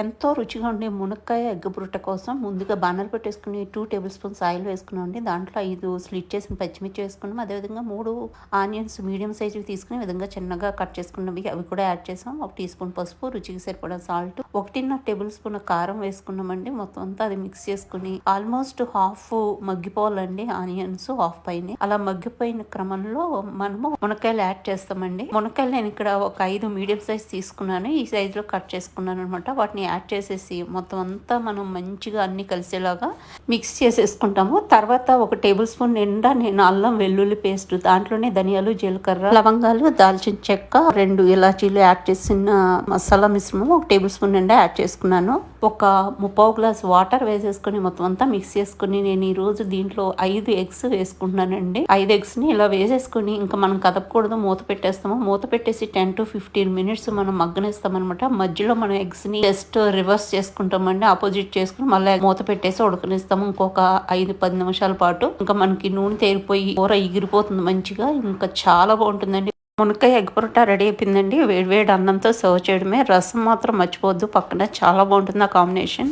ఎంతో రుచిగా ఉండే మునక్కాయ ఎగ్ బుట్ట కోసం ముందుగా బాణలు పెట్టేసుకుని టూ టేబుల్ స్పూన్స్ ఆయిల్ వేసుకున్నామండి దాంట్లో ఐదు స్లిట్ చేసిన పచ్చిమిర్చి వేసుకున్నాం. అదేవిధంగా మూడు ఆనియన్స్ మీడియం సైజు తీసుకుని విధంగా చిన్నగా కట్ చేసుకున్నవి అవి కూడా యాడ్ చేసాం. ఒక టీ స్పూన్ పసుపు రుచికి సరిపడా సాల్ట్ ఒకటిన్నర టేబుల్ స్పూన్ కారం వేసుకున్నామండి మొత్తం అంతా అది మిక్స్ చేసుకుని ఆల్మోస్ట్ హాఫ్ మగ్గిపోవాలండి ఆనియన్స్ హాఫ్ పైన. అలా మగ్గిపోయిన క్రమంలో మనము మునక్కాయలు యాడ్ చేస్తామండి. మునక్కాయలు నేను ఇక్కడ ఒక ఐదు మీడియం సైజ్ తీసుకున్నాను. ఈ సైజులో కట్ చేసుకున్నాను అనమాట వాటిని యాడ్ చేసేసి మొత్తం అంతా మనం మంచిగా అన్ని కలిసేలాగా మిక్స్ చేసేసుకుంటాము. తర్వాత ఒక టేబుల్ స్పూన్ నిండా నేను అల్లం వెల్లుల్లి పేస్ట్ దాంట్లోనే ధనియాలు జీలకర్ర లవంగాలు దాల్చిన చెక్క రెండు ఇలాచీలు యాడ్ చేసిన మసాలా మిశ్రమం ఒక టేబుల్ స్పూన్ నిండా యాడ్ చేసుకున్నాను. ఒక ముప్పావు గ్లాస్ వాటర్ వేసేసుకుని మొత్తం అంతా మిక్స్ చేసుకుని నేను ఈ రోజు దీంట్లో ఐదు ఎగ్స్ వేసుకుంటున్నానండి. ఐదు ఎగ్స్ని ఇలా వేసేసుకుని ఇంకా మనం కదపకూడదు మూత పెట్టేస్తాము. మూత పెట్టేసి టెన్ టు ఫిఫ్టీన్ మినిట్స్ మనం మగ్గనేస్తాం అనమాట మధ్యలో మనం ఎగ్స్ని జస్ట్ రివర్స్ చేసుకుంటామండి. ఆపోజిట్ చేసుకుని మళ్ళీ మూత పెట్టేసి ఉడకనిస్తాము. ఇంకొక ఐదు పది నిమిషాల పాటు. ఇంకా మనకి నూనె తేలిపోయి కూర ఎగిరిపోతుంది మంచిగా. ఇంకా చాలా బాగుంటుందండి. మునక్కాయ ఎగ్ పొరటా రెడీ అయిపోయిందండి. వేడి వేడి అన్నంతో సర్వ్ చేయడమే. రసం మాత్రం మర్చిపోవద్దు. పక్కన చాలా బాగుంటుంది ఆ కాంబినేషన్.